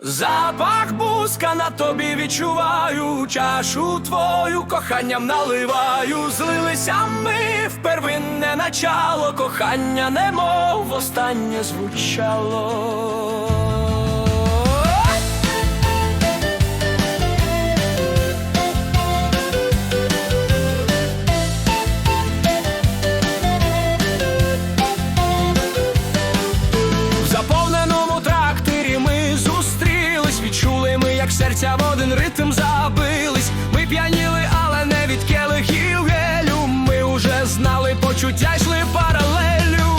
Запах буска на тобі відчуваю, чашу твою коханням наливаю, злилися ми в первинне начало, кохання немов востаннє звучало. Ритм забились. Ми п'яніли, але не від келихів гелю. Ми уже знали почуття, йшли паралелю.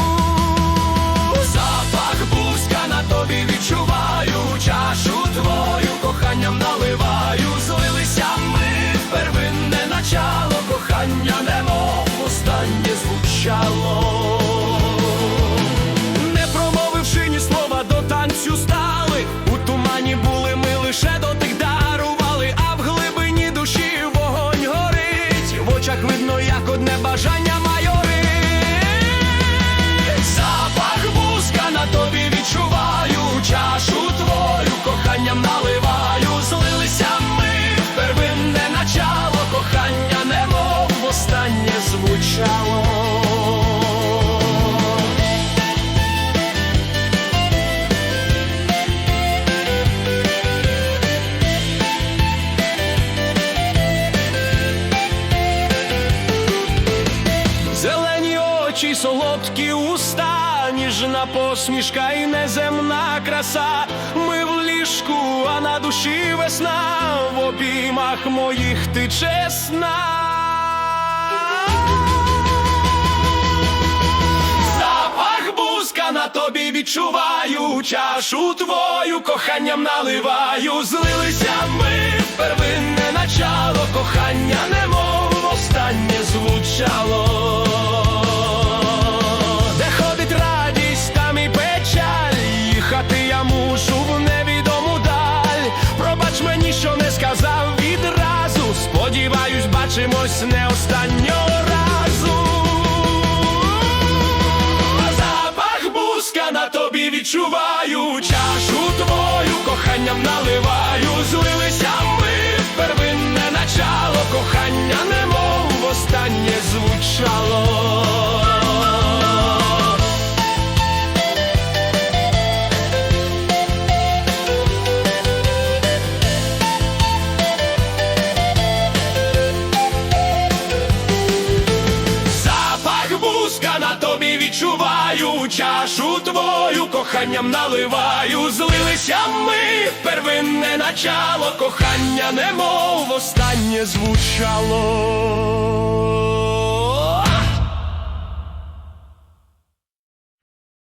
Запах бузка на тобі відчуваю, чашу твою коханням наливаю. Злилися ми в первинне начало, кохання немов останнє звучало. Не промовивши ні слова до танцю стали, у тумані були ми лише дотик одне бажання очі, солодкі уста, ніжна посмішка і неземна краса. Ми в ліжку, а на душі весна, в обіймах моїх ти чесна. Запах бузка на тобі відчуваю, чашу твою коханням наливаю, злилися ми в первинне начало, кохання немов Бачимось не останнього разу. Запах буска на тобі відчуваю, Запах на тобі відчуваю, чашу твою коханням наливаю, злилися ми в первинне начало, кохання немов востаннє звучало.